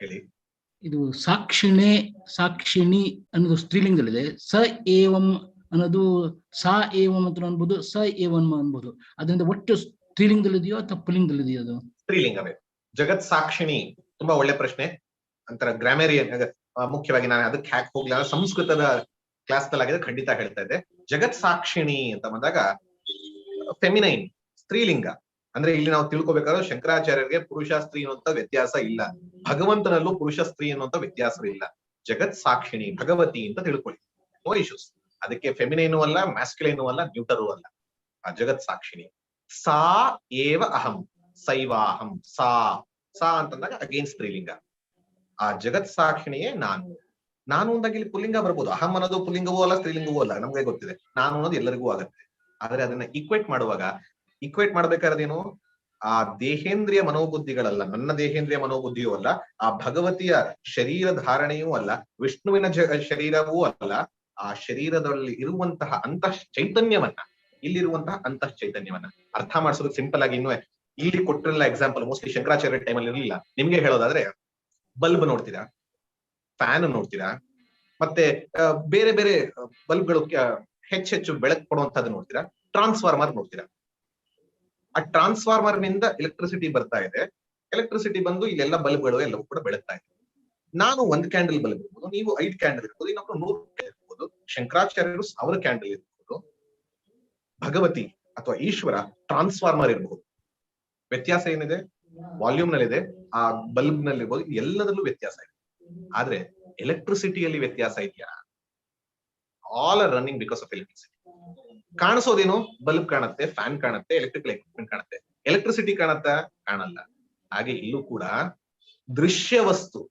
ಹೇಳಿ. ಇದು ಸಾಕ್ಷಿಣೆ ಸಾಕ್ಷಿಣಿ ಅನ್ನೋದು ಸ್ತ್ರೀಲಿಂಗದಲ್ಲಿದೆ. ಸ ಏವಂ ಅನ್ನೋದು ಸಾ ಏವಂ ಅಂತ ಅನ್ಬೋದು ಸ ಏವಂ ಅನ್ಬೋದು. ಅದರಿಂದ ಒಟ್ಟು ಸ್ತ್ರೀಲಿಂಗದಲ್ಲಿದೆಯೋ ಅಥವಾ ಪುಲ್ಲಿಂಗದಲ್ಲಿದೆಯೋ ಅದು? ಸ್ತ್ರೀಲಿಂಗವೇ. ಜಗತ್ ಸಾಕ್ಷಿಣಿ ತುಂಬಾ ಒಳ್ಳೆ ಪ್ರಶ್ನೆ. ಅಂತರ ಗ್ರಾಮರಿಯನ್ ಮುಖ್ಯವಾಗಿ ನಾನು ಅದಕ್ಕೆ ಹ್ಯಾಕ್ ಹೋಗ್ಲಿಲ್ಲ ಸಂಸ್ಕೃತದ ಕ್ಲಾಸ್ ಆಗಿದೆ ಖಂಡಿತ ಹೇಳ್ತಾ ಇದ್ದೆ. ಜಗತ್ ಸಾಕ್ಷಿಣಿ ಅಂತ ಬಂದಾಗ ಫೆಮಿನೈನ್ ಸ್ತ್ರೀಲಿಂಗ. ಅಂದ್ರೆ ಇಲ್ಲಿ ನಾವು ತಿಳ್ಕೊಬೇಕಾದ್ರೆ ಶಂಕರಾಚಾರ್ಯರಿಗೆ ಪುರುಷ ಸ್ತ್ರೀ ಅನ್ನುವಂತ ವ್ಯತ್ಯಾಸ ಇಲ್ಲ. ಭಗವಂತನಲ್ಲೂ ಪುರುಷ ಸ್ತ್ರೀ ಅನ್ನುವಂತ ವ್ಯತ್ಯಾಸವಿಲ್ಲ ಜಗತ್ ಸಾಕ್ಷಿಣಿ, ಭಗವತಿ ಅಂತ ತಿಳ್ಕೊಳ್ಳಿ. ನೋ ಇಶ್ಯೂಸ್ ಅದಕ್ಕೆ ಫೆಮಿನೇನು ಅಲ್ಲ ಮ್ಯಾಸ್ಕ್ಯುಲೈನು ಅಲ್ಲ ನ್ಯೂಟರು ಅಲ್ಲ. ಆ ಜಗತ್ ಸಾಕ್ಷಿಣಿ. ಸಾ ಏವ ಅಹಂ, ಸೈವಾಹಂ, ಸಾ ಸಾ ಅಂತಂದಾಗ ಅಗೇನ್ ಸ್ತ್ರೀಲಿಂಗ. ಆ ಜಗತ್ ಸಾಕ್ಷಿಣಿಯೇ ನಾನು. ನಾನು ಅಂದಾಗ ಇಲ್ಲಿ ಪುಲ್ಲಿಂಗ ಬರ್ಬೋದು. ಅಹಂ ಅನ್ನೋದು ಪುಲ್ಲಿಂಗವೂ ಅಲ್ಲ, ಸ್ತ್ರೀಲಿಂಗವೂ ಅಲ್ಲ, ನಮ್ಗೆ ಗೊತ್ತಿದೆ. ನಾನು ಅನ್ನೋದು ಎಲ್ಲರಿಗೂ ಆಗತ್ತೆ. ಆದ್ರೆ ಅದನ್ನ ಈಕ್ವೇಟ್ ಮಾಡುವಾಗ ಈಕ್ವೇಟ್ ಮಾಡ್ಬೇಕಾದ್ರೇನು? ಆ ದೇಹೇಂದ್ರಿಯ ಮನೋಬುದ್ಧಿಗಳಲ್ಲ, ನನ್ನ ದೇಹೇಂದ್ರಿಯ ಮನೋಬುದ್ಧಿಯೂ ಅಲ್ಲ, ಆ ಭಗವತಿಯ ಶರೀರ ಧಾರಣೆಯೂ ಅಲ್ಲ, ವಿಷ್ಣುವಿನ ಶರೀರವೂ ಅಲ್ಲ, ಆ ಶರೀರದಲ್ಲಿ ಇರುವಂತಹ ಅಂತಃ ಚೈತನ್ಯವನ್ನ ಇಲ್ಲಿರುವಂತಹ ಅಂತಃ ಚೈತನ್ಯವನ್ನ ಅರ್ಥ ಮಾಡಿಸೋದಕ್ಕೆ ಸಿಂಪಲ್ ಆಗಿ ಇನ್ನೂ ಇಲ್ಲಿ ಕೊಟ್ಟಿರಲ್ಲ ಎಕ್ಸಾಂಪಲ್ ಮೋಸ್ಟ್ಲಿ ಶಂಕರಾಚಾರ್ಯ ಟೈಮಲ್ಲಿ ಇರಲಿಲ್ಲ. ನಿಮ್ಗೆ ಹೇಳೋದಾದ್ರೆ, ಬಲ್ಬ್ ನೋಡ್ತೀರಾ? ಫ್ಯಾನ್ ನೋಡ್ತೀರಾ? ಮತ್ತೆ ಬೇರೆ ಬೇರೆ ಬಲ್ಬ್ಗಳು ಹೆಚ್ಚೆಚ್ಚು ಬೆಳಕು ಕೊಡುವಂತದ್ದು ನೋಡ್ತೀರಾ? ಟ್ರಾನ್ಸ್ಫಾರ್ಮರ್ ನೋಡ್ತೀರಾ? ಆ ಟ್ರಾನ್ಸ್ಫಾರ್ಮರ್ನಿಂದ ಎಲೆಕ್ಟ್ರಿಸಿಟಿ ಬರ್ತಾ ಇದೆ. ಎಲೆಕ್ಟ್ರಿಸಿಟಿ ಬಂದು ಇಲ್ಲೆಲ್ಲ ಬಲ್ಬ್ಗಳು ಎಲ್ಲವೂ ಕೂಡ ಬೆಳಗ್ತಾ ಇದೆ. ನಾನು ಒಂದ್ ಕ್ಯಾಂಡಲ್ ಬಲ್ಬ್ ಇರ್ಬೋದು, ನೀವು ಐದ್ ಕ್ಯಾಂಡಲ್ ಇರ್ಬೋದು, ಇನ್ನೊಬ್ರು ನೂರು ಇರ್ಬೋದು, ಶಂಕರಾಚಾರ್ಯರು ಸಾವಿರ ಕ್ಯಾಂಡಲ್ ಇರ್ಬೋದು, ಭಗವತಿ ಅಥವಾ ಈಶ್ವರ ಟ್ರಾನ್ಸ್ಫಾರ್ಮರ್ ಇರಬಹುದು ವ್ಯತ್ಯಾಸ ಏನಿದೆ? ವಾಲ್ಯೂಮ್ ನಲ್ಲಿದೆ. ಆ ಬಲ್ಬ್ನಲ್ಲಿ ಇರ್ಬೋದು, ಎಲ್ಲದರಲ್ಲೂ ವ್ಯತ್ಯಾಸ ಇದೆ. ಆದ್ರೆ ಎಲೆಕ್ಟ್ರಿಸಿಟಿಯಲ್ಲಿ ವ್ಯತ್ಯಾಸ ಇದೆಯಾ? All are running because of electricity ಕಾಣಿಸೋದೇನು? Bulb ಕಾಣುತ್ತೆ, ಫ್ಯಾನ್ ಕಾಣುತ್ತೆ ಎಲೆಕ್ಟ್ರಿಕಲ್ ಎಕ್ವಿಪ್ಮೆಂಟ್ ಕಾಣುತ್ತೆ. ಎಲೆಕ್ಟ್ರಿಸಿಟಿ ಕಾಣುತ್ತಾ? ಕಾಣಲ್ಲ. ಹಾಗೆ ಇಲ್ಲೂ ಕೂಡ ದೃಶ್ಯ ವಸ್ತು.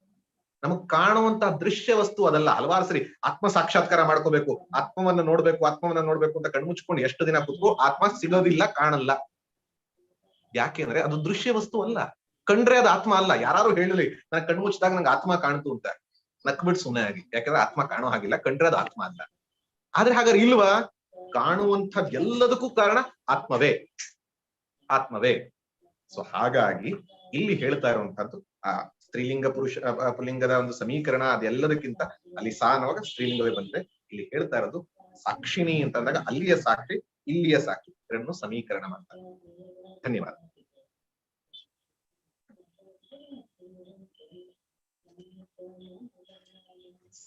ನಮಗ್ ಕಾಣುವಂತ ದೃಶ್ಯ ವಸ್ತು ಅದಲ್ಲ. ಹಲವಾರು ಸರಿ ಆತ್ಮ ಸಾಕ್ಷಾತ್ಕಾರ ಮಾಡ್ಕೋಬೇಕು. ಆತ್ಮವನ್ನ ನೋಡ್ಬೇಕು ಆತ್ಮವನ್ನ ನೋಡ್ಬೇಕು ಅಂತ ಕಣ್ಮುಚ್ಕೊಂಡು ಎಷ್ಟು ದಿನ ಕೂತ್ರು ಆತ್ಮ ಸಿಗೋದಿಲ್ಲ, ಕಾಣಲ್ಲ. ಯಾಕೆಂದ್ರೆ ಅದು ದೃಶ್ಯ ವಸ್ತು ಅಲ್ಲ. ಕಂಡ್ರೆ ಅದು ಆತ್ಮ ಅಲ್ಲ. ಯಾರು ಹೇಳಲಿ ನಾನು ಕಣ್ಮುಚ್ಚಿದಾಗ ನಂಗೆ ಆತ್ಮ ಕಾಣ್ತು ಅಂತ. ನಕ್ಬಿಟ್ಟು ಸುಮ್ಮನೆ ಆಗಿ. ಯಾಕಂದ್ರೆ ಆತ್ಮ ಕಾಣೋ ಹಾಗಿಲ್ಲ, ಕಂಡ್ರೆ ಅದು ಆತ್ಮ ಅಲ್ಲ. ಆದ್ರೆ ಹಾಗಾದ್ರೆ ಇಲ್ವಾ? ಕಾಣುವಂಥದ್ ಎಲ್ಲದಕ್ಕೂ ಕಾರಣ ಆತ್ಮವೇ. ಆತ್ಮವೇ. ಸೊ ಹಾಗಾಗಿ ಇಲ್ಲಿ ಹೇಳ್ತಾ ಇರುವಂತಹದ್ದು ಆ ಸ್ತ್ರೀಲಿಂಗ ಪುರುಷ ಪುಲ್ಲಿಂಗದ ಒಂದು ಸಮೀಕರಣ ಅದೆಲ್ಲದಕ್ಕಿಂತ ಅಲ್ಲಿ ಸಾ ಅನ್ನುವಾಗ ಸ್ತ್ರೀಲಿಂಗವೇ ಬಂದ್ರೆ ಇಲ್ಲಿ ಹೇಳ್ತಾ ಇರೋದು ಸಾಕ್ಷಿಣಿ ಅಂತ ಅಂದಾಗ ಅಲ್ಲಿಯ ಸಾಕ್ಷಿ, ಇಲ್ಲಿಯ ಸಾಕ್ಷಿ ಎರಡನ್ನು ಸಮೀಕರಣ ಮಾಡ್ತಾರೆ ಧನ್ಯವಾದ.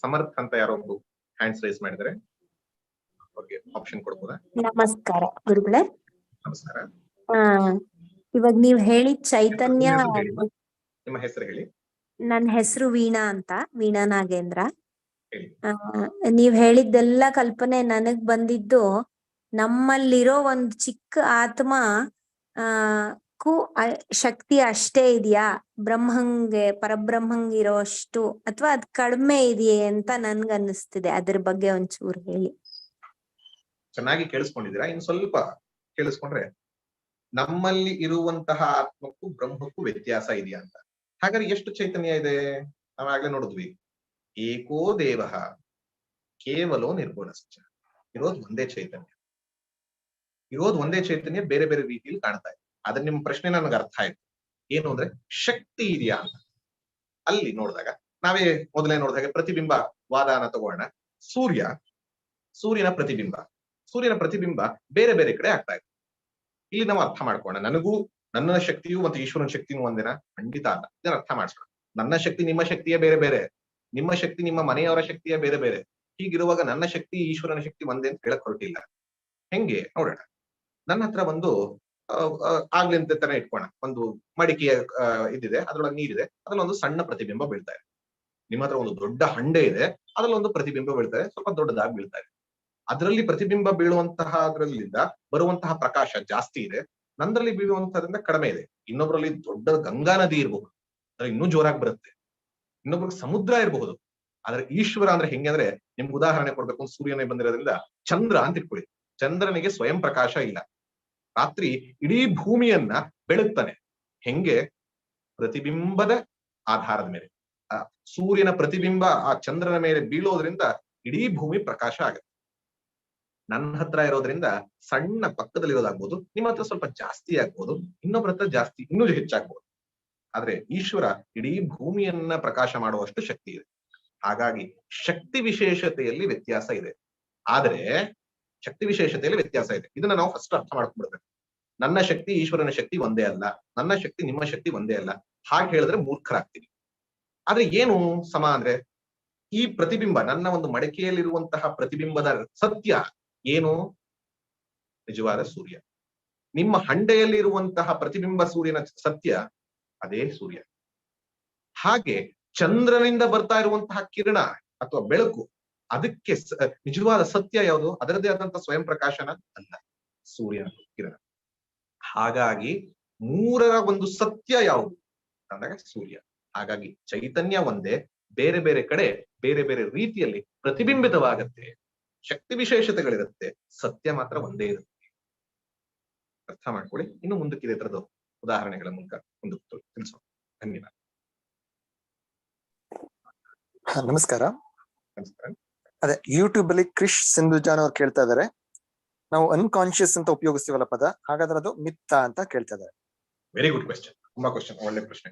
ಸಮರ್ಥ ಅಂತ ಯಾರೋ ಒಬ್ರು ಹ್ಯಾಂಡ್ಸ್ ರೈಸ್ ಮಾಡಿದರೆ ಅವ್ರಿಗೆ ಆಪ್ಷನ್ ಕೊಡ್ಬೋದಾ? ನಮಸ್ಕಾರ ಗುರುಗಳೇ. ನಮಸ್ಕಾರ. ಆ ಇವಾಗ ನೀವ್ ಹೇಳಿ ಚೈತನ್ಯ ನಿಮ್ಮ ಹೆಸರು ಹೇಳಿ. ನನ್ನ ಹೆಸರು ವೀಣಾ ಅಂತ ವೀಣಾ ನಾಗೇಂದ್ರ. ಆ ನೀವ್ ಹೇಳಿದ್ದೆಲ್ಲ ಕಲ್ಪನೆ ನನಗ್ ಬಂದಿದ್ದು ನಮ್ಮಲ್ಲಿರೋ ಒಂದ್ ಚಿಕ್ಕ ಆತ್ಮ ಆ ಕು ಶಕ್ತಿ ಅಷ್ಟೇ ಇದೆಯಾ? ಬ್ರಹ್ಮಂಗೆ ಪರಬ್ರಹ್ಮಂಗಿರೋಷ್ಟು ಅಥವಾ ಅದ್ ಕಡಿಮೆ ಇದೆಯೇ ಅಂತ ನನ್ಗ ಅನ್ನಿಸ್ತಿದೆ ಅದ್ರ ಬಗ್ಗೆ ಒಂಚೂರು ಹೇಳಿ. ಚೆನ್ನಾಗಿ ಕೇಳಿಸ್ಕೊಂಡಿದ್ದೀರಾ? ಇನ್ನು ಸ್ವಲ್ಪ ಕೇಳಿಸ್ಕೊಂಡ್ರೆ, ನಮ್ಮಲ್ಲಿ ಇರುವಂತಹ ಆತ್ಮಕ್ಕೂ ಬ್ರಹ್ಮಕ್ಕೂ ವ್ಯತ್ಯಾಸ ಇದೆಯಾ ಅಂತ. ಹಾಗಾದ್ರೆ ಎಷ್ಟು ಚೈತನ್ಯ ಇದೆ? ನಾವಾಗ್ಲೇ ನೋಡಿದ್ವಿ. ಏಕೋ ದೇವ ನಿರ್ಗುಣ ಸತ್ಯ ಇರೋದು ಒಂದೇ ಚೈತನ್ಯ. ಇರೋದು ಒಂದೇ ಚೈತನ್ಯ ಬೇರೆ ಬೇರೆ ರೀತಿಯಲ್ಲಿ ಕಾಣ್ತಾ ಇದೆ. ಆದ್ರೆ ನಿಮ್ಮ ಪ್ರಶ್ನೆ ನನಗೆ ಅರ್ಥ ಆಯ್ತು. ಏನು ಅಂದ್ರೆ ಶಕ್ತಿ ಇದೆಯಾ ಅಂತ. ಅಲ್ಲಿ ನೋಡಿದಾಗ, ನಾವೇ ಮೊದಲೇ ನೋಡಿದಾಗ ಪ್ರತಿಬಿಂಬ ವಾದಾನ ತಗೋಣ. ಸೂರ್ಯ, ಸೂರ್ಯನ ಪ್ರತಿಬಿಂಬ. ಸೂರ್ಯನ ಪ್ರತಿಬಿಂಬ ಬೇರೆ ಬೇರೆ ಕಡೆ ಆಗ್ತಾ ಇದೆ. ಇಲ್ಲಿ ನಾವು ಅರ್ಥ ಮಾಡ್ಕೋಣ ನನಗೂ, ನನ್ನ ಶಕ್ತಿಯು ಮತ್ತು ಈಶ್ವರನ ಶಕ್ತಿಯೂ ಒಂದಿನ ಖಂಡಿತ ಅಲ್ಲ. ಇದನ್ನ ಅರ್ಥ ಮಾಡಿಸೋಣ ನನ್ನ ಶಕ್ತಿ ನಿಮ್ಮ ಶಕ್ತಿಯೇ ಬೇರೆ ಬೇರೆ. ನಿಮ್ಮ ಶಕ್ತಿ ನಿಮ್ಮ ಮನೆಯವರ ಶಕ್ತಿಯೇ ಬೇರೆ ಬೇರೆ. ಹೀಗಿರುವಾಗ ನನ್ನ ಶಕ್ತಿ, ಈಶ್ವರನ ಶಕ್ತಿ ಒಂದೇ ಅಂತ ಹೇಳಕ್ ಹೊರಟಿಲ್ಲ. ಹೆಂಗೆ? ನೋಡೋಣ. ನನ್ನ ಹತ್ರ ಒಂದು ಆಗ್ಲಿಂತ ತರ ಇಟ್ಕೋಣ ಒಂದು ಮಡಿಕೆಯ ಇದಿದೆ. ಅದರೊಳಗೆ ನೀರಿದೆ. ಅದ್ರಲ್ಲಿ ಒಂದು ಸಣ್ಣ ಪ್ರತಿಬಿಂಬ ಬೀಳ್ತಾ ಇದೆ. ನಿಮ್ಮ ಹತ್ರ ಒಂದು ದೊಡ್ಡ ಹಂಡೆ ಇದೆ. ಅದ್ರಲ್ಲಿ ಒಂದು ಪ್ರತಿಬಿಂಬ ಬೀಳ್ತಾ ಇದೆ. ಸ್ವಲ್ಪ ದೊಡ್ಡದಾಗಿ ಬೀಳ್ತಾ ಇದೆ. ಅದರಲ್ಲಿ ಪ್ರತಿಬಿಂಬ ಬೀಳುವಂತಹ ಅದರಲ್ಲಿಂದ ಬರುವಂತಹ ಪ್ರಕಾಶ ಜಾಸ್ತಿ ಇದೆ. ನಂದ್ರಲ್ಲಿ ಬೀಳುವಂತದ್ರಿಂದ ಕಡಿಮೆ ಇದೆ. ಇನ್ನೊಬ್ರಲ್ಲಿ ದೊಡ್ಡ ಗಂಗಾ ನದಿ ಇರಬಹುದು ಅದ್ರ ಇನ್ನೂ ಜೋರಾಗಿ ಬರುತ್ತೆ. ಇನ್ನೊಬ್ರಿಗೆ ಸಮುದ್ರ ಇರಬಹುದು ಆದ್ರೆ ಈಶ್ವರ ಅಂದ್ರೆ ಹೆಂಗೆ ಅಂದ್ರೆ ನಿಮ್ಗೆ ಉದಾಹರಣೆ ಕೊಡ್ಬೇಕು. ಸೂರ್ಯನೇ ಬಂದಿರೋದ್ರಿಂದ ಚಂದ್ರ ಅಂತ ಇಟ್ಕೊಳ್ಳಿ. ಚಂದ್ರನಿಗೆ ಸ್ವಯಂ ಪ್ರಕಾಶ ಇಲ್ಲ. ರಾತ್ರಿ ಇಡೀ ಭೂಮಿಯನ್ನ ಬೆಳಗ್ತಾನೆ. ಹೆಂಗೆ? ಪ್ರತಿಬಿಂಬದ ಆಧಾರದ ಮೇಲೆ. ಸೂರ್ಯನ ಪ್ರತಿಬಿಂಬ ಆ ಚಂದ್ರನ ಮೇಲೆ ಬೀಳೋದ್ರಿಂದ ಇಡೀ ಭೂಮಿ ಪ್ರಕಾಶ ಆಗುತ್ತೆ. ನನ್ನ ಹತ್ರ ಇರೋದ್ರಿಂದ ಸಣ್ಣ ಪಕ್ಕದಲ್ಲಿ ಇರೋದಾಗ್ಬೋದು, ನಿಮ್ಮ ಹತ್ರ ಸ್ವಲ್ಪ ಜಾಸ್ತಿ ಆಗ್ಬೋದು ಇನ್ನೊಬ್ಬರ ಹತ್ರ ಜಾಸ್ತಿ, ಇನ್ನೂ ಹೆಚ್ಚಾಗ್ಬೋದು. ಆದ್ರೆ ಈಶ್ವರ ಇಡೀ ಭೂಮಿಯನ್ನ ಪ್ರಕಾಶ ಮಾಡುವಷ್ಟು ಶಕ್ತಿ ಇದೆ. ಹಾಗಾಗಿ ಶಕ್ತಿ ವಿಶೇಷತೆಯಲ್ಲಿ ವ್ಯತ್ಯಾಸ ಇದೆ. ಆದ್ರೆ ಶಕ್ತಿ ವಿಶೇಷತೆಯಲ್ಲಿ ವ್ಯತ್ಯಾಸ ಇದೆ. ಇದನ್ನ ನಾವು ಫಸ್ಟ್ ಅರ್ಥ ಮಾಡ್ಕೊಂಡ್ಬಿಡ್ಬೇಕು. ನನ್ನ ಶಕ್ತಿ ಈಶ್ವರನ ಶಕ್ತಿ ಒಂದೇ ಅಲ್ಲ. ನನ್ನ ಶಕ್ತಿ ನಿಮ್ಮ ಶಕ್ತಿ ಒಂದೇ ಅಲ್ಲ. ಹಾಗೆ ಹೇಳಿದ್ರೆ ಮೂರ್ಖರಾಗ್ತೀವಿ ಆದ್ರೆ ಏನು ಸಮ ಅಂದ್ರೆ ಈ ಪ್ರತಿಬಿಂಬ, ನನ್ನ ಒಂದು ಮಡಿಕೆಯಲ್ಲಿರುವಂತಹ ಪ್ರತಿಬಿಂಬದ ಸತ್ಯ ಏನು? ನಿಜವಾದ ಸೂರ್ಯ. ನಿಮ್ಮ ಹಂಡೆಯಲ್ಲಿ ಇರುವಂತಹ ಪ್ರತಿಬಿಂಬ ಸೂರ್ಯನ ಸತ್ಯ ಅದೇ ಸೂರ್ಯ. ಹಾಗೆ ಚಂದ್ರನಿಂದ ಬರ್ತಾ ಇರುವಂತಹ ಕಿರಣ ಅಥವಾ ಬೆಳಕು ಅದಕ್ಕೆ ನಿಜವಾದ ಸತ್ಯ ಯಾವುದು? ಅದರದೇ ಆದಂತಹ ಸ್ವಯಂ ಪ್ರಕಾಶನ ಅಲ್ಲ, ಸೂರ್ಯನ ಕಿರಣ. ಹಾಗಾಗಿ ಮೂರರ ಒಂದು ಸತ್ಯ ಯಾವುದು? ಅಂದಾಗ ಸೂರ್ಯ. ಹಾಗಾಗಿ ಚೈತನ್ಯ ಒಂದೇ, ಬೇರೆ ಬೇರೆ ಕಡೆ, ಬೇರೆ ಬೇರೆ ರೀತಿಯಲ್ಲಿ ಪ್ರತಿಬಿಂಬಿತವಾಗತ್ತೆ. ಶಕ್ತಿ ವಿಶೇಷತೆಗಳಿರುತ್ತೆ. ಸತ್ಯ ಮಾತ್ರ ಒಂದೇ ಇರುತ್ತೆ. ಅರ್ಥ ಮಾಡ್ಕೊಳ್ಳಿ. ಇನ್ನು ಮುಂದಕ್ಕಿದೆ ತರದ ಉದಾಹರಣೆಗಳ ಮೂಲಕ ಒಂದು ತಿಳಿಸೋಣ ಧನ್ಯವಾದ. ಹಾ, ನಮಸ್ಕಾರ. ಅದೇ ಯೂಟ್ಯೂಬ್ ಅಲ್ಲಿ ಕ್ರಿಶ್ ಸಿಂಧುಜಾನ್ ಅವ್ರು ಕೇಳ್ತಾ ಇದಾರೆ. ನಾವು ಅನ್ಕಾನ್ಶಿಯಸ್ ಅಂತ ಉಪಯೋಗಿಸ್ತೀವಲ್ಲ ಪದ? ಹಾಗಾದ್ರೆ ಅದು ಮಿತ್ತ ಅಂತ ಕೇಳ್ತಾ ಇದಾರೆ. ವೆರಿ ಗುಡ್ ಕ್ವೆಶ್ಚನ್ ತುಂಬಾ ಕ್ವಶನ್ ಒಳ್ಳೆ ಪ್ರಶ್ನೆ.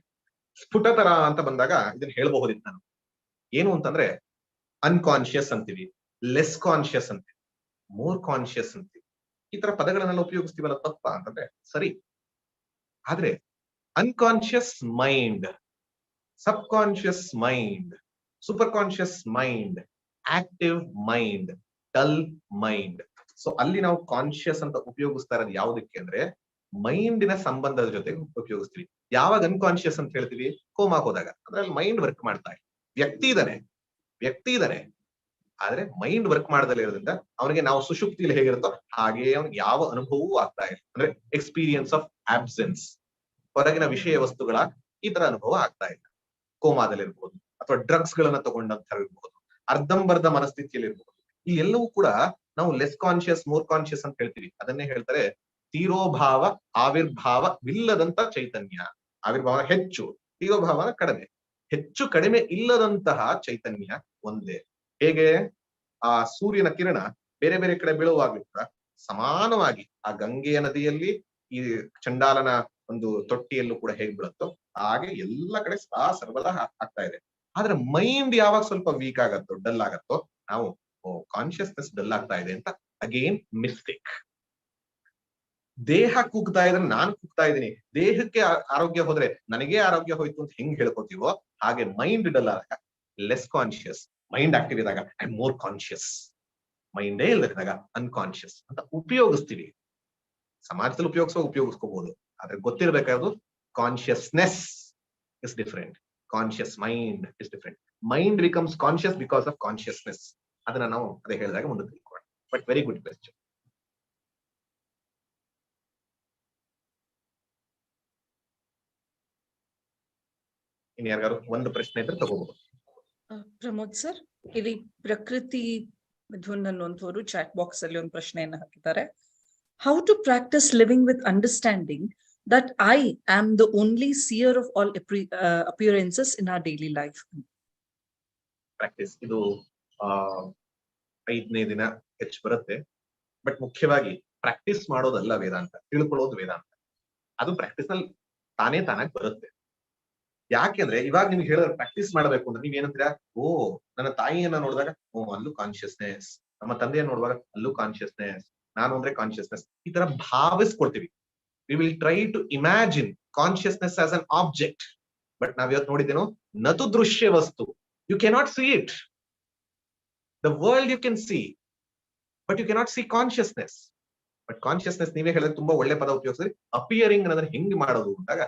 ಸ್ಫುಟತರ ಅಂತ ಬಂದಾಗ ಇದನ್ನ ಹೇಳ್ಬಹುದಿತ್ತು ನಾನು. ಏನು ಅಂತಂದ್ರೆ ಅನ್ಕಾನ್ಶಿಯಸ್ ಅಂತೀವಿ. ಲೆಸ್ ಕಾನ್ಶಿಯಸ್ ಅಂತೀವಿ ಮೋರ್ ಕಾನ್ಶಿಯಸ್ ಅಂತೀವಿ. ಈ ತರ ಪದಗಳನ್ನೆಲ್ಲ ಉಪಯೋಗಿಸ್ತೀವಲ್ಲ ತಪ್ಪ ಅಂತಂದ್ರೆ ಸರಿ. ಆದ್ರೆ unconscious mind subconscious mind superconscious mind active mind dull mind so ಅಲ್ಲಿ ನಾವು ಕಾನ್ಶಿಯಸ್ ಅಂತ ಉಪಯೋಗಿಸ್ತಾ ಇರೋದು ಯಾವುದಕ್ಕೆ ಅಂದ್ರೆ ಮೈಂಡಿನ ಸಂಬಂಧದ ಜೊತೆ ಉಪಯೋಗಿಸ್ತೀವಿ. ಯಾವಾಗ ಅನ್ಕಾನ್ಶಿಯಸ್ ಅಂತ ಹೇಳ್ತೀವಿ? ಕೋಮಾಕ್ ಹೋದಾಗ. ಅದ್ರಲ್ಲಿ ಮೈಂಡ್ ವರ್ಕ್ ಮಾಡ್ತಾ ಇಲ್ಲ ವ್ಯಕ್ತಿ ಇದಾನೆ ವ್ಯಕ್ತಿ ಇದಾನೆ ಆದ್ರೆ ಮೈಂಡ್ ವರ್ಕ್ ಮಾಡದಲ್ಲೇ ಇರೋದ್ರಿಂದ ಅವನಿಗೆ ನಾವು ಸುಷುಪ್ತಿಯಲ್ಲಿ ಹೇಗಿರುತ್ತೋ ಹಾಗೆ ಅವನಿಗೆ ಯಾವ ಅನುಭವವೂ ಆಗ್ತಾ ಇಲ್ಲ. ಅಂದ್ರೆ ಎಕ್ಸ್ಪೀರಿಯನ್ಸ್ ಆಫ್ ಆಬ್ಸೆನ್ಸ್ ಹೊರಗಿನ ವಿಷಯ ವಸ್ತುಗಳ ಈ ತರ ಅನುಭವ ಆಗ್ತಾ ಇಲ್ಲ. ಕೋಮಾದಲ್ಲಿರ್ಬೋದು ಅಥವಾ ಡ್ರಗ್ಸ್ ಗಳನ್ನ ತಗೊಂಡಂತ ಇರ್ಬೋದು, ಅರ್ಧಂಬರ್ಧ ಮನಸ್ಥಿತಿಯಲ್ಲಿ ಇರ್ಬೋದು. ಈ ಎಲ್ಲವೂ ಕೂಡ ನಾವು ಲೆಸ್ ಕಾನ್ಶಿಯಸ್ ಮೋರ್ ಕಾನ್ಶಿಯಸ್ ಅಂತ ಹೇಳ್ತೀವಿ. ಅದನ್ನೇ ಹೇಳ್ತಾರೆ ತೀರೋಭಾವ ಆವಿರ್ಭಾವವಿಲ್ಲದಂತ ಚೈತನ್ಯ. ಆವಿರ್ಭಾವ ಹೆಚ್ಚು ತೀರೋಭಾವ ಕಡಿಮೆ. ಹೆಚ್ಚು ಕಡಿಮೆ ಇಲ್ಲದಂತಹ ಚೈತನ್ಯ ಒಂದೇ. ಹೇಗೆ ಆ ಸೂರ್ಯನ ಕಿರಣ ಬೇರೆ ಬೇರೆ ಕಡೆ ಬೀಳುವಾಗ್ಲೂ ಕೂಡ ಸಮಾನವಾಗಿ ಆ ಗಂಗೆಯ ನದಿಯಲ್ಲಿ ಈ ಚಂಡಾಲನ ಒಂದು ತೊಟ್ಟಿಯಲ್ಲೂ ಕೂಡ ಹೇಗ್ ಬೀಳುತ್ತೋ ಹಾಗೆ ಎಲ್ಲ ಕಡೆ ಸದಾ ಸರ್ವದಾ ಆಗ್ತಾ ಇದೆ. ಆದ್ರೆ ಮೈಂಡ್ ಯಾವಾಗ ಸ್ವಲ್ಪ ವೀಕ್ ಆಗತ್ತೋ ಡಲ್ ಆಗತ್ತೋ, ನಾವು ಕಾನ್ಶಿಯಸ್ನೆಸ್ ಡಲ್ ಆಗ್ತಾ ಇದೆ ಅಂತ ಅಗೇನ್ ಮಿಸ್ಟೇಕ್ ದೇಹ ಕೂಗ್ತಾ ಇದ್ರೆ ನಾನು ಕೂಗ್ತಾ ಇದ್ದೀನಿ. ದೇಹಕ್ಕೆ ಆರೋಗ್ಯ ಹೋದ್ರೆ ನನಗೆ ಆರೋಗ್ಯ ಹೋಯ್ತು ಅಂತ ಹೆಂಗ್ ಹೇಳ್ಕೊತೀವೋ ಹಾಗೆ ಮೈಂಡ್ ಡಲ್ ಆಗ ಲೆಸ್ ಕಾನ್ಶಿಯಸ್ ಮೈಂಡ್ ಆಕ್ಟಿವ್ ಇದ್ದಾಗ ಐ ಮೋರ್ ಕಾನ್ಶಿಯಸ್ ಮೈಂಡೇ ಇಲ್ಲದಾಗ ಅನ್ಕಾನ್ಶಿಯಸ್ ಅಂತ ಉಪಯೋಗಿಸ್ತೀವಿ. ಸಮಾಜದಲ್ಲಿ ಉಪಯೋಗಿಸೋ ಉಪಯೋಗಿಸ್ಕೋಬಹುದು ಆದ್ರೆ ಗೊತ್ತಿರಬೇಕಾದ್ರು consciousness is different conscious mind is different mind becomes conscious because of consciousness ಅದನ್ನ ನಾವು ಅದೇ ಹೇಳಿದಾಗ ಮುಂದೆ ತಿಳ್ಕೊಳ್ಳೋಣ. But very good question in ಯಾರಿಗಾರು ಒಂದು ಪ್ರಶ್ನೆ ಇದ್ರೆ ತಗೋಬಹುದು ಪ್ರಮೋದ್ ಸರ್, ಇಲ್ಲಿ ಪ್ರಕೃತಿ ಮಿಥುನ್ ಅನ್ನುವಂಥವ್ರು ಚಾಟ್ ಬಾಕ್ಸ್ ಅಲ್ಲಿ ಒಂದು ಪ್ರಶ್ನೆಯನ್ನ ಹಾಕಿದ್ದಾರೆ. How to practise living with understanding that I am the only seer of all appearances in our daily life practice ಇದು ಐದನೇ ದಿನ ಹೆಚ್ಚು ಬರುತ್ತೆ. ಬಟ್ ಮುಖ್ಯವಾಗಿ ಪ್ರಾಕ್ಟೀಸ್ ಮಾಡೋದಲ್ಲ ವೇದಾಂತ, ತಿಳ್ಕೊಳ್ಳೋದು ವೇದಾಂತ. ಅದು ಪ್ರಾಕ್ಟೀಸ್ ಅಲ್ಲಿ ತಾನೇ ತಾನಾಗಿ ಬರುತ್ತೆ. ಯಾಕೆಂದ್ರೆ ಇವಾಗ ನಿಮ್ಗೆ ಹೇಳಿದ್ರೆ ಪ್ರಾಕ್ಟೀಸ್ ಮಾಡಬೇಕು ಅಂದ್ರೆ ನೀವ್ ಏನಂತೀರಾ, ಓ, ನನ್ನ ತಾಯಿಯನ್ನ ನೋಡಿದಾಗ, ಓ, ಅಲ್ಲೂ ಕಾನ್ಶಿಯಸ್ನೆಸ್ ನಮ್ಮ ತಂದೆಯನ್ನ ನೋಡುವಾಗ, ಅಲ್ಲೂ ಕಾನ್ಶಿಯಸ್ನೆಸ್ ನಾನು ಅಂದ್ರೆ ಕಾನ್ಶಿಯಸ್ನೆಸ್ ಈ ತರ ಭಾವಿಸ್ಕೊಳ್ತೀವಿ. We will try to imagine consciousness as an object but ನಾವ್ ಇವತ್ತು ನೋಡಿದ್ದೇನೋ, ನತು ದೃಶ್ಯ ವಸ್ತು. You cannot see it the world you can see but you cannot see consciousness but consciousness ನೀವೇ ಹೇಳಿದ್ರೆ ತುಂಬಾ ಒಳ್ಳೆ ಪದ ಉಪಯೋಗಿಸಿದ್ರೆ. ಅಪಿಯರಿಂಗ್ ಅಂದ್ರೆ ಹೆಂಗ್ ಮಾಡೋದು ಅಂದಾಗ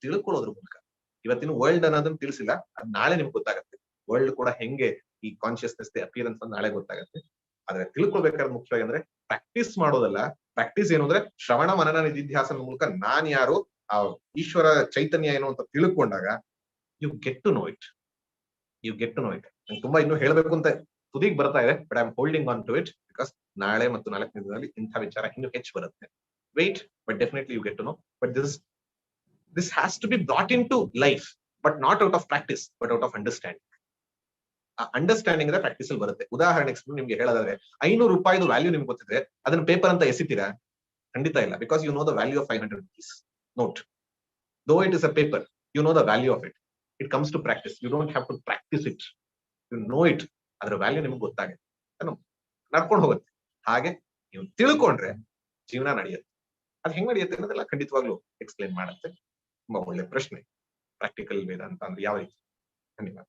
ತಿಳ್ಕೊಳ್ಳೋದ್ರ ಮೂಲಕ. ಇವತ್ತಿನ ವರ್ಲ್ಡ್ ಅನ್ನೋದನ್ನ ತಿಳಿಸಿಲ್ಲ, ಅದ್ ನಾಳೆ ನಿಮ್ಗೆ ಗೊತ್ತಾಗತ್ತೆ. ವರ್ಲ್ಡ್ ಕೂಡ ಹೆಂಗೆ ಈ ಕಾನ್ಶಿಯಸ್ನೆಸ್ ಅಪಿಯರೆನ್ಸ್ ಅಂತ ನಾಳೆ ಗೊತ್ತಾಗತ್ತೆ. ಆದ್ರೆ ತಿಳ್ಕೊಳ್ಬೇಕಾದ್ರೆ ಮುಖ್ಯವಾಗಿ ಅಂದ್ರೆ ಪ್ರಾಕ್ಟೀಸ್ ಮಾಡೋದಲ್ಲ ಪ್ರಾಕ್ಟೀಸ್ ಏನು ಅಂದ್ರೆ ಶ್ರವಣ ಮನನ ನಿಧಿಧ್ಯಾಸನ ಮೂಲಕ ನಾನ್ ಯಾರು, ಆ ಈಶ್ವರ ಚೈತನ್ಯ ಏನು ಅಂತ ತಿಳ್ಕೊಂಡಾಗ you get to know it you get to know it ನಂಗೆ ತುಂಬಾ ಇನ್ನು ಹೇಳಬೇಕು ಅಂತ ತುದಿಗ್ ಬರ್ತಾ ಇದೆ but I am holding on to it because ನಾಳೆ ಮತ್ತು ನಾಲ್ಕನೇ ದಿನದಲ್ಲಿ ಇಂಥ ವಿಚಾರ ಇನ್ನು ಹೆಚ್ಚು ಬರುತ್ತೆ. Wait but definitely you get to know but this this has to be brought to life but not out of practice but out of understanding ಆ ಅಂಡರ್ಸ್ಟ್ಯಾಂಡಿಂಗ್ ಅಂದ್ರೆ ಪ್ರಾಕ್ಟೀಸ್ ಅಲ್ಲಿ ಬರುತ್ತೆ ಉದಾಹರಣೆ ನಿಮ್ಗೆ ಹೇಳೋದಾದ್ರೆ, ಐನೂರು ರೂಪಾಯಿದು ವ್ಯಾಲ್ಯೂ ನಿಮ್ಗೆ ಗೊತ್ತಿದ್ರೆ, ಅದನ್ನ ಪೇಪರ್ ಅಂತ ಎಸಿತೀರಾ? ಖಂಡಿತ ಇಲ್ಲ because you know the value of five hundred rupees note though it is a paper you know the value of it it comes to practice you don't have to practise it you know it ಅದ್ರ value ನಿಮ್ಗೆ ಗೊತ್ತಾಗುತ್ತೆ? ನಡ್ಕೊಂಡು ಹೋಗುತ್ತೆ. ಹಾಗೆ ನೀವು ತಿಳ್ಕೊಂಡ್ರೆ ಜೀವನ ನಡೆಯುತ್ತೆ. ಅದು ಹೆಂಗ್ ನಡೆಯುತ್ತೆ ಅನ್ನೋದೆಲ್ಲ ಖಂಡಿತವಾಗ್ಲೂ ಎಕ್ಸ್ಪ್ಲೇನ್ ಮಾಡುತ್ತೆ. ತುಂಬಾ ಒಳ್ಳೆ ಪ್ರಶ್ನೆ ಪ್ರಾಕ್ಟಿಕಲ್ ವೇದಾಂತ ಅಂದ್ರೆ ಯಾವ ರೀತಿ ಧನ್ಯವಾದ